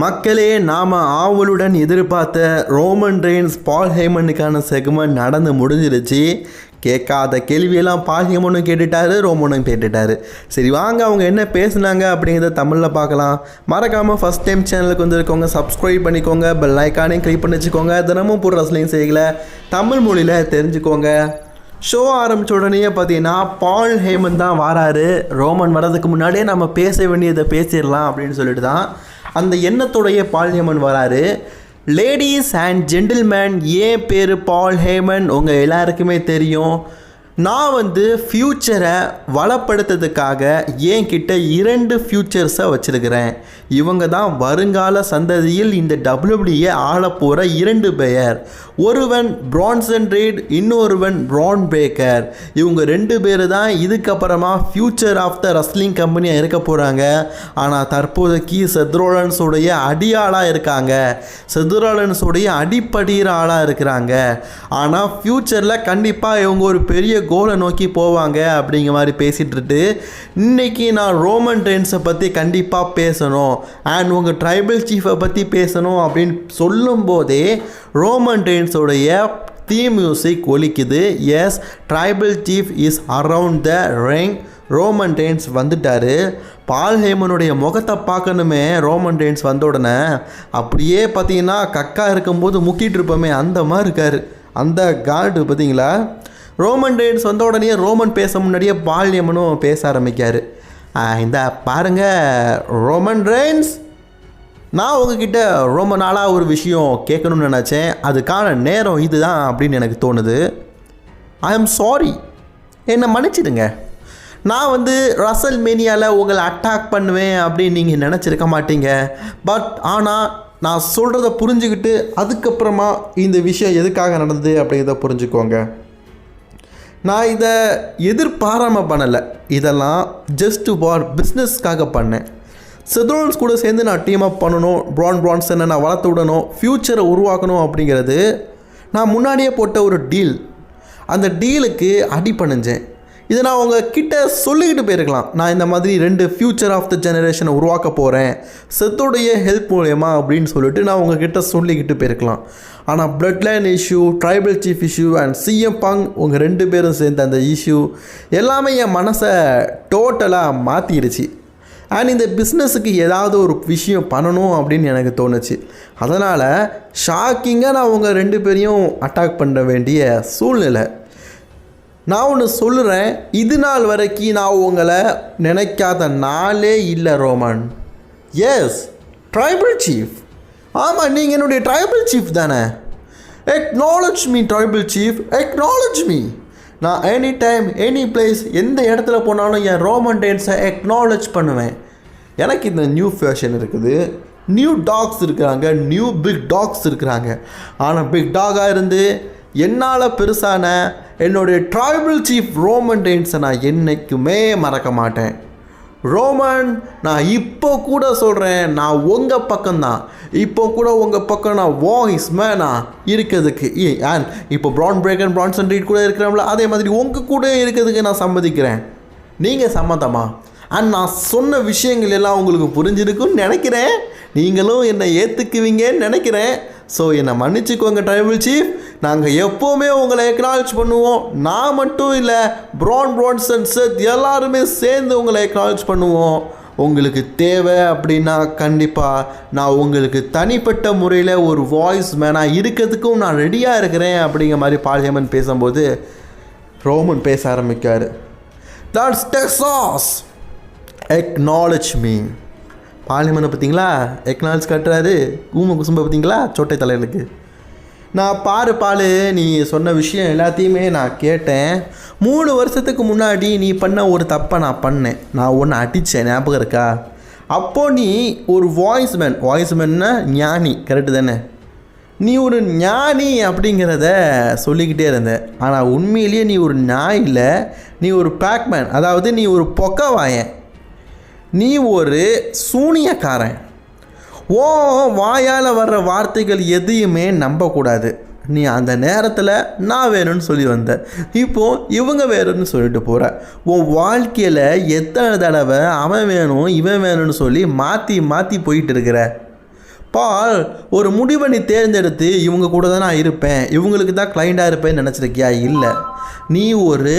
மக்களே நாம் ஆவலுடன் எதிர்பார்த்த ரோமன் ரெயின்ஸ் பால் ஹேமனுக்கான செக்மெண்ட் நடந்து முடிஞ்சிருச்சு. கேட்காத கேள்வியெல்லாம் பால் ஹேமனும் கேட்டுட்டாரு ரோமனும் கேட்டுட்டாரு. சரி வாங்க அவங்க என்ன பேசுனாங்க அப்படிங்கிறத தமிழில் பார்க்கலாம். மறக்காமல் ஃபஸ்ட் டைம் சேனலுக்கு வந்துருக்கோங்க சப்ஸ்கிரைப் பண்ணிக்கோங்க. பெல் ஐக்கானையும் கிளிக் பண்ணி வச்சுக்கோங்க. தினமும் போடுற ரசலையும் செய்யலை தமிழ் மொழியில் தெரிஞ்சுக்கோங்க. ஷோ ஆரம்பிச்ச உடனே பார்த்தீங்கன்னா பால் ஹேமன் தான் வராரு. ரோமன் வர்றதுக்கு முன்னாடியே நம்ம பேச வேண்டியதை பேசிடலாம் அப்படின்னு சொல்லிட்டு தான் அந்த எண்ணத்தோடைய பால் ஹேமன் வராரு. லேடிஸ் அண்ட் ஜென்டில்மேன் ஏன் பேர் பால் ஹேமன்? உங்கள் எல்லாருக்குமே தெரியும். நான் வந்து ஃப்யூச்சரை வளப்படுத்துறதுக்காக என்கிட்ட இரண்டு ஃப்யூச்சர்ஸை வச்சுருக்கிறேன். இவங்க தான் வருங்கால சந்ததியில் இந்த டபிள்யூபிடியை ஆள போகிற இரண்டு பெயர். ஒருவன் பிரான்சன் ரீட் இன்னொருவன் பிரான் பேக்கர் இவங்க ரெண்டு பேர் தான் இதுக்கப்புறமா ஃப்யூச்சர் ஆஃப் த ரஸ்லிங் கம்பெனியாக இருக்க போகிறாங்க ஆனால் தற்போதைக்கு செத்ரோலன்ஸுடைய அடியாளாக இருக்காங்க. செத்ரோலன்ஸுடைய அடிப்படிகிற ஆளாக இருக்கிறாங்க. ஆனால் ஃப்யூச்சரில் கண்டிப்பாக இவங்க ஒரு பெரிய கோலை நோக்கி போவாங்க அப்படிங்கிற மாதிரி பேசிகிட்டு இன்றைக்கி இன்னைக்கு நான் ரோமன் ட்ரெயின்ஸை பற்றி கண்டிப்பாக பேசணும் அண்ட் உங்கள் ட்ரைபல் சீஃபை பற்றி பேசணும் அப்படின்னு சொல்லும்போதே ரோமன் ட்ரெயின்ஸோடைய theme music ஒலிக்குது. Yes tribal chief is around the ring Roman Reigns வந்துட்டார். பால் ஹேமனுடைய முகத்தை பார்க்கணுமே ரோமன் டெயின்ஸ் வந்த உடனே. அப்படியே பார்த்தீங்கன்னா கக்கா இருக்கும்போது முக்கிட்டு இருப்போமே அந்த மாதிரி இருக்கார். அந்த கார்டு பார்த்தீங்களா? ரோமன் ரெயின்ஸ் வந்த உடனே ரோமன் பேச முன்னாடியே பால்யமனும் பேச ஆரம்பிக்கார். இந்த பாருங்க ரோமன் ரெயின்ஸ். நான் உங்ககிட்ட ரொம்ப நாளாக ஒரு விஷயம் கேட்கணும்னு நினச்சேன். அதுக்கான நேரம் இதுதான் அப்படின்னு எனக்கு தோணுது. ஐ எம் சாரி என்னை மன்னிச்சிடுங்க. நான் வந்து ரசல் மேனியாவில் உங்களை அட்டாக் பண்ணுவேன் அப்படின்னு நீங்கள் நினச்சிருக்க மாட்டீங்க. பட் ஆனால் நான் சொல்கிறத புரிஞ்சுக்கிட்டு அதுக்கப்புறமா இந்த விஷயம் எதுக்காக நடந்தது அப்படிங்கிறத புரிஞ்சுக்கோங்க. நான் இதை எதிர்பாராமல் பண்ணலை. இதெல்லாம் ஜஸ்ட் ஃபார் பிஸ்னஸ்க்காக பண்ணேன். செத்ரோன்ஸ் கூட சேர்ந்து நான் டீம் அப் பண்ணணும் ப்ரான் ப்ரான்சனை நான் வளர்த்து விடணும் ஃப்யூச்சரை உருவாக்கணும் அப்படிங்கிறது நான் முன்னாடியே போட்ட ஒரு டீல் அந்த டீலுக்கு அடி பண்ணிஞ்சேன் இதை நான் உங்கள் கிட்ட சொல்லிக்கிட்டு போயிருக்கலாம். நான் இந்த மாதிரி ரெண்டு ஃப்யூச்சர் ஆஃப் த ஜெனரேஷனை உருவாக்க போகிறேன் செத்தோடைய ஹெல்ப் மூலயமா அப்படின்னு சொல்லிட்டு நான் உங்ககிட்ட சொல்லிக்கிட்டு போயிருக்கலாம். ஆனால் bloodline issue tribal chief issue and CM punk உங்கள் ரெண்டு பேரும் சேர்ந்த அந்த இஷ்யூ எல்லாமே என் மனசை டோட்டலாக மாற்றிடுச்சு அண்ட் இந்த பிஸ்னஸுக்கு ஏதாவது ஒரு விஷயம் பண்ணணும் அப்படின்னு எனக்கு தோணுச்சு. அதனால் ஷாக்கிங்காக நான் உங்கள் ரெண்டு பேரையும் அட்டாக் பண்ண வேண்டிய சூழ்நிலை. நான் ஒன்று சொல்லுறேன் இது நாள் வரைக்கும் நான் உங்களை நினைக்காத நாளே இல்லை ரோமன். எஸ் ட்ரைபல் சீஃப் ஆமாம் நீங்கள் என்னுடைய ட்ரைபல் சீஃப் தானே? Acknowledge me tribal chief acknowledge me நான் எனி டைம் எனி பிளேஸ் எந்த இடத்துல போனாலும் என் ரோமன் டேன்ஸை எக்னாலஜ் பண்ணுவேன். எனக்கு இந்த நியூ ஃபேஷன் இருக்குது. நியூ டாக்ஸ் இருக்கிறாங்க. நியூ பிக் டாக்ஸ் இருக்கிறாங்க. ஆனால் பிக் டாகாக இருந்து என்னால் பெருசான என்னுடைய ட்ரைபல் சீஃப் ரோமன் டெயின்ஸை நான் என்றைக்குமே மறக்க மாட்டேன். ரோமன் நான் இப்போ கூட சொல்கிறேன் நான் உங்கள் பக்கம்தான். இப்போ கூட உங்கள் பக்கம் நான் வாய்ஸ் மேனா இருக்கிறதுக்கு. ஏன் இப்போ ப்ரான் பிரேக்கன் ப்ரான்சன் ரீட் கூட இருக்கிறோம்ல அதே மாதிரி உங்கள் கூட இருக்கிறதுக்கு நான் சம்மதிக்கிறேன். நீங்கள் சம்மதமா அண்ட் நான் சொன்ன விஷயங்கள் எல்லாம் உங்களுக்கு புரிஞ்சிருக்குன்னு நினைக்கிறேன். நீங்களும் என்னை ஏற்றுக்குவீங்கன்னு நினைக்கிறேன். ஸோ என்னை மன்னிச்சுக்கோங்க ட்ரைபிள் சீஃப் நாங்கள் எப்போவுமே உங்களை எக்னாலஜ் பண்ணுவோம். நான் மட்டும் இல்லை ப்ரான் ப்ரான்சன் செத் எல்லாருமே சேர்ந்து உங்களை எக்னாலஜ் பண்ணுவோம். உங்களுக்கு தேவை அப்படின்னா கண்டிப்பாக நான் உங்களுக்கு தனிப்பட்ட முறையில் ஒரு வாய்ஸ் மேனாக இருக்கிறதுக்கும் நான் ரெடியாக இருக்கிறேன் அப்படிங்கிற மாதிரி பாலியமன் பேசும்போது ரோமன் பேச ஆரம்பிக்கார். தட்ஸ் டெக்ஸாஸ் எக்னாலஜ் மீ பாலிமனை பார்த்தீங்களா? எக்னாலஜ் கட்டுறாரு. ஊம குசும்பை பார்த்தீங்களா? சோட்டை தலைவனுக்கு நான் பாரு பாலு நீ சொன்ன விஷயம் எல்லாத்தையுமே நான் கேட்டேன். மூணு வருஷத்துக்கு முன்னாடி நீ பண்ண ஒரு தப்பை நான் பண்ணேன். நான் ஒன்று அடித்தேன் ஞாபகம் இருக்கா? அப்போது நீ ஒரு வாய்ஸ் மேன் வாய்ஸ் மேன்னா ஞானி கரெக்டு தானே? நீ ஒரு ஞானி அப்படிங்கிறத சொல்லிக்கிட்டே இருந்த. ஆனால் உண்மையிலேயே நீ ஒரு நாய் இல்லை நீ ஒரு பேக்மேன் அதாவது நீ ஒரு பொக்கவாயன். நீ ஒரு சூனியக்காரன். ஓ வாயால் வர்ற வார்த்தைகள் எதையுமே நம்பக்கூடாது. நீ அந்த நேரத்தில் நான் வேணும்னு சொல்லி வந்த. இப்போ இவங்க வேணும்னு சொல்லிட்டு போகிற உன் வாழ்க்கையில் எத்தனை தடவை அவன் வேணும் இவன் வேணும்னு சொல்லி மாற்றி மாற்றி போயிட்டு இருக்கிற. பால் ஒரு முடிவை நீ தேர்ந்தெடுத்து இவங்க கூட தான் நான் இருப்பேன். இவங்களுக்கு தான் கிளைண்டாக இருப்பேன்னு நினச்சிருக்கியா? இல்லை. நீ ஒரு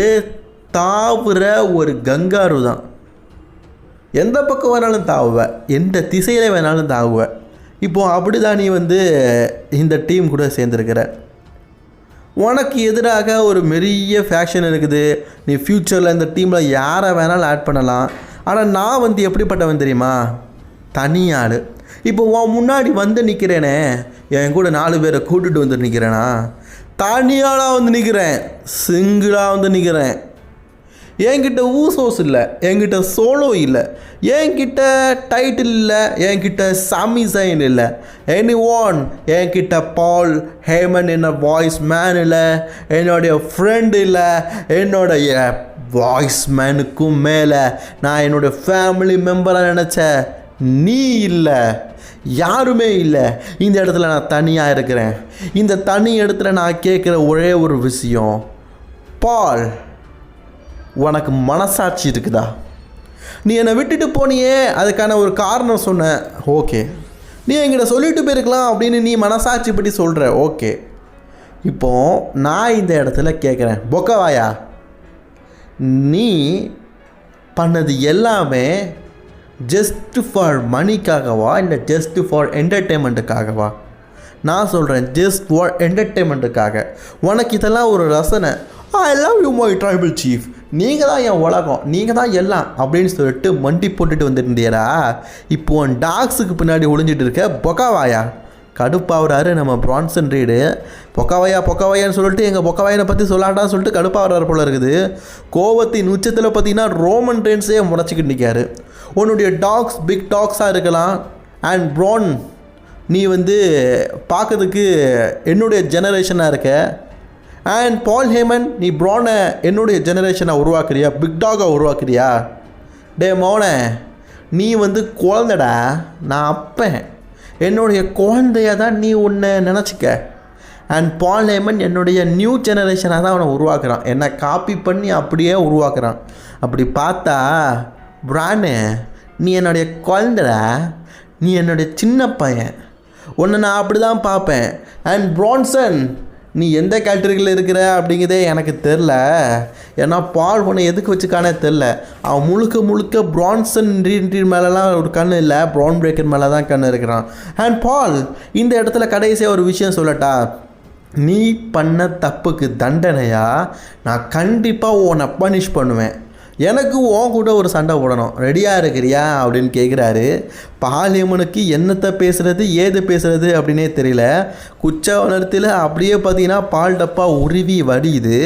தாவுற ஒரு கங்காரு தான். எந்த பக்கம் வேணாலும் தாவுவ எந்த திசையில் வேணாலும் தாவுவ. இப்போது அப்படி தான் நீ வந்து இந்த டீம் கூட சேர்ந்துருக்கிற. உனக்கு எதிராக ஒரு பெரிய ஃபேஷன் இருக்குது. நீ ஃப்யூச்சரில் இந்த டீமில் யாரை வேணாலும் ஆட் பண்ணலாம். ஆனால் நான் வந்து எப்படிப்பட்டவன் தெரியுமா? தனியாள் இப்போ உன் முன்னாடி வந்து நிற்கிறேனே என் கூட நாலு பேரை கூட்டுட்டு வந்து நிற்கிறேனா தனியாளாக வந்து நிற்கிறேன் சிங்கிளாக வந்து நிற்கிறேன் என்கிட்ட ஊசோஸ் இல்லை என்கிட்ட சோலோ இல்லை என்கிட்ட டைட்டில் இல்லை என்கிட்ட சாமி சைன் இல்லை. எனி ஒன் என்கிட்ட பால் ஹேமன் என்ன வாய்ஸ் மேன் இல்லை என்னுடைய ஃப்ரெண்ட் இல்லை என்னுடைய வாய்ஸ் மேனுக்கும் மேலே நான் என்னுடைய ஃபேமிலி மெம்பராக நினச்ச நீ இல்லை யாருமே இல்லை. இந்த இடத்துல நான் தனியாக இருக்கிறேன். இந்த தனி இடத்துல நான் கேட்குற ஒரே ஒரு விஷயம் பால் உனக்கு மனசாட்சி இருக்குதா? நீ என்னை விட்டுட்டு போனியே அதுக்கான ஒரு காரணம் சொன்ன. ஓகே. நீ என்கிட்ட சொல்லிட்டு போயிருக்கலாம் அப்படின்னு நீ மனசாட்சி பற்றி சொல்கிற ஓகே. இப்போ நான் இந்த இடத்துல கேட்குறேன் பொக்கவாயா நீ பண்ணது எல்லாமே ஜஸ்ட் ஃபார் மணிக்காகவா இல்லை ஜஸ்ட் ஃபார் என்டர்டெயின்மெண்ட்டுக்காகவா நான் சொல்கிறேன் ஜஸ்ட் ஃபார் என்டர்டெயின்மெண்ட்டுக்காக உனக்கு இதெல்லாம் ஒரு ரசனை. I love you my tribal chief நீங்கள் தான் என் உலகம் நீங்கள் தான் எல்லாம் அப்படின்னு சொல்லிட்டு மண்டி போட்டுட்டு வந்துருந்தியடா இப்போ உன் டாக்ஸுக்கு பின்னாடி ஒளிஞ்சிட்டு இருக்க பொக்காவாயா? கடுப்பாகிறாரு நம்ம பிரான்சன் ரீடு. பொக்காவாயா பொக்கவாயான்னு சொல்லிட்டு எங்கள் பொக்கவாயனை பற்றி சொல்லாட்டான்னு சொல்லிட்டு கடுப்பாகிறாரு போல இருக்குது. கோவத்தின் உச்சத்தில் பார்த்தீங்கன்னா ரோமன் ட்ரெயின்ஸே முறைச்சிக்கிட்டு நிற்காரு உன்னுடைய டாக்ஸ் பிக் டாக்ஸாக இருக்கலாம். அண்ட் ப்ரான் நீ வந்து பார்க்கறதுக்கு என்னுடைய ஜெனரேஷனாக இருக்க. அண்ட் பால் ஹேமன் நீ ப்ரானை என்னுடைய ஜெனரேஷனை உருவாக்குறியா? பிக் டாகை உருவாக்குறியா? டே மோனே நீ வந்து குழந்தடா நான் அப்பேன். என்னுடைய குழந்தைய தான் நீ உன்னை நினச்சிக்க. அண்ட் பால் ஹேமன் என்னுடைய நியூ ஜெனரேஷனாக தான் அவனை உருவாக்குறான். என்னை காப்பி பண்ணி அப்படியே உருவாக்குறான். அப்படி பார்த்தா பிரானு நீ என்னுடைய குழந்தடா நீ என்னுடைய சின்ன பையன். உன்னை நான் அப்படி தான் பார்ப்பேன். அண்ட் ப்ரான்சன் நீ எந்த கேட்டகரியில் இருக்கிற அப்படிங்கிறதே எனக்கு தெரில ஏன்னா பால் உன்னை எதுக்கு வச்சுக்கானே தெரில அவன் முழுக்க முழுக்க பிரான்சன் ரீ மேலெலாம் ஒரு கண் இல்லை. ப்ரௌன் பிரேக்கர் மேலே தான் கண் இருக்கிறான். அண்ட் பால் இந்த இடத்துல கடைசியாக ஒரு விஷயம் சொல்லட்டா. நீ பண்ண தப்புக்கு தண்டனையாக நான் கண்டிப்பாக உன்னை பனிஷ் பண்ணுவேன். எனக்கு உன் கூட ஒரு சண்டை போடணும். ரெடியாக இருக்கிறியா? அப்படின்னு கேட்குறாரு பாலியம்மனுக்கு என்னத்தை பேசுகிறது ஏது பேசுகிறது அப்படின்னே தெரியல. குச்ச வளர்த்தியில் அப்படியே பார்த்தீங்கன்னா பால் டப்பா உருவி வடியுது.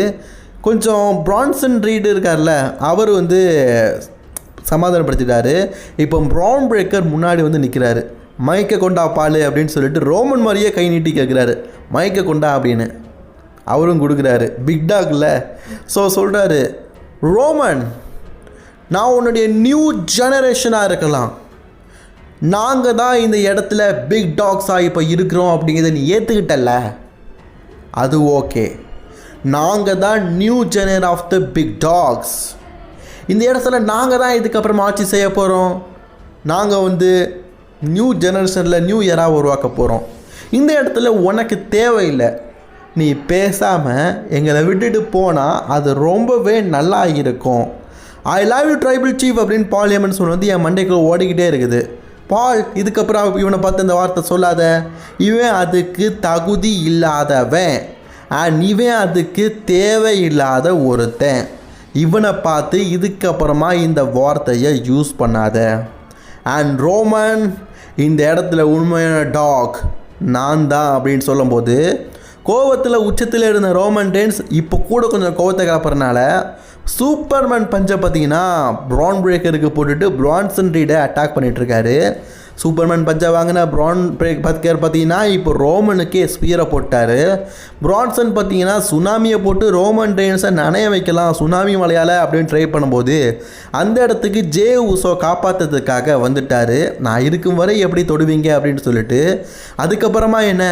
கொஞ்சம் பிரான்சன் ரீடு இருக்கார்ல அவர் வந்து சமாதானப்படுத்திட்டாரு. இப்போ ப்ரௌன் பிரேக்கர் முன்னாடி வந்து நிற்கிறாரு மயக்க கொண்டா பால் அப்படின்னு சொல்லிட்டு ரோமன் மாதிரியே கை நீட்டி கேட்குறாரு மயக்க கொண்டா அப்படின்னு. அவரும் கொடுக்குறாரு. பிக் டாக்ல ஸோ சொல்கிறாரு ரோமன் நான் உன்னுடைய நியூ ஜெனரேஷனாக இருக்கலாம். நாங்கள் தான் இந்த இடத்துல பிக் டாக்ஸாக இப்போ இருக்கிறோம் அப்படிங்கிறத நீ ஏற்றுக்கிட்டல அது ஓகே நாங்கள் தான் new gen of the big dogs இந்த இடத்துல நாங்கள் தான் இதுக்கப்புறம் ஆட்சி செய்ய போகிறோம் நாங்கள் வந்து நியூ ஜெனரேஷனில் நியூ இயராக உருவாக்க போகிறோம் இந்த இடத்துல உனக்கு தேவையில்லை. நீ பேசாமல் எங்களை விட்டுட்டு போனால் அது ரொம்பவே நல்லா இருக்கும் I love you tribal chief அப்படின்னு பால் ஏமன் சொன்ன வந்து என் மண்டைக்குள்ள ஓடிக்கிட்டே இருக்குது. பால் இதுக்கப்புறம் இவனை பார்த்து இந்த வார்த்தை சொல்லாத. இவன் அதுக்கு தகுதி இல்லாதவன். அண்ட் இவன் அதுக்கு தேவையில்லாத ஒருத்தன். இவனை பார்த்து இதுக்கப்புறமா இந்த வார்த்தையை யூஸ் பண்ணாத. அண்ட் ரோமன் இந்த இடத்துல உண்மையான டாக் நான் தான் அப்படின்னு சொல்லும்போது கோவத்தில் உச்சத்தில் இருந்த ரோமன் டேன்ஸ் இப்போ கூட கொஞ்சம் கோவத்தை கலப்புறனால சூப்பர்மேன் பஞ்சை பார்த்தீங்கன்னா ப்ரான் பிரேக்கருக்கு போட்டுட்டு ப்ரான்சன் ரீடை அட்டாக் பண்ணிகிட்ருக்காரு சூப்பர்மேன் பஞ்சை வாங்கின ப்ரான் பிரேக் பத்கர் பார்த்தீங்கன்னா இப்போ ரோமனுக்கே ஸ்பியரை போட்டார். ப்ரான்சன் பார்த்தீங்கன்னா சுனாமியை போட்டு ரோமன் ட்ரெயின்ஸை நனைய வைக்கலாம் சுனாமி மலையால் அப்படின்னு ட்ரை பண்ணும்போது அந்த இடத்துக்கு ஜே உசோ காப்பாற்றுறதுக்காக வந்துட்டார். நான் இருக்கும் வரை எப்படி தொடுவீங்க அப்படின்னு சொல்லிட்டு அதுக்கப்புறமா என்ன?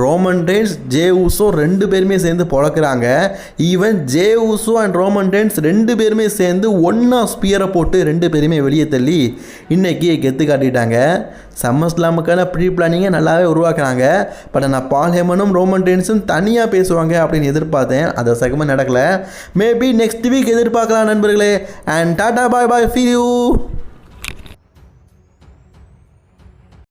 ரோமன் டேன்ஸ் ஜே ஊசோ ரெண்டு பேருமே சேர்ந்து பொழக்கிறாங்க. Even Jey Uso and Roman Reigns ரெண்டு பேருமே சேர்ந்து ஒன்றா ஸ்பியரை போட்டு ரெண்டு பேருமே வெளியே தள்ளி இன்றைக்கி கெத்து காட்டிட்டாங்க. சம்மர் ஸ்லாமுக்கான ப்ரீ பிளானிங்கை நல்லாவே உருவாக்குறாங்க. பட் நான் பால் ஹேமனும் ரோமன் டேன்ஸும் தனியாக பேசுவாங்க அப்படின்னு எதிர்பார்த்தேன். அதை சகமாக நடக்கலை. மேபி நெக்ஸ்ட் வீக் எதிர்பார்க்கலாம் நண்பர்களே. And tata bye bye see you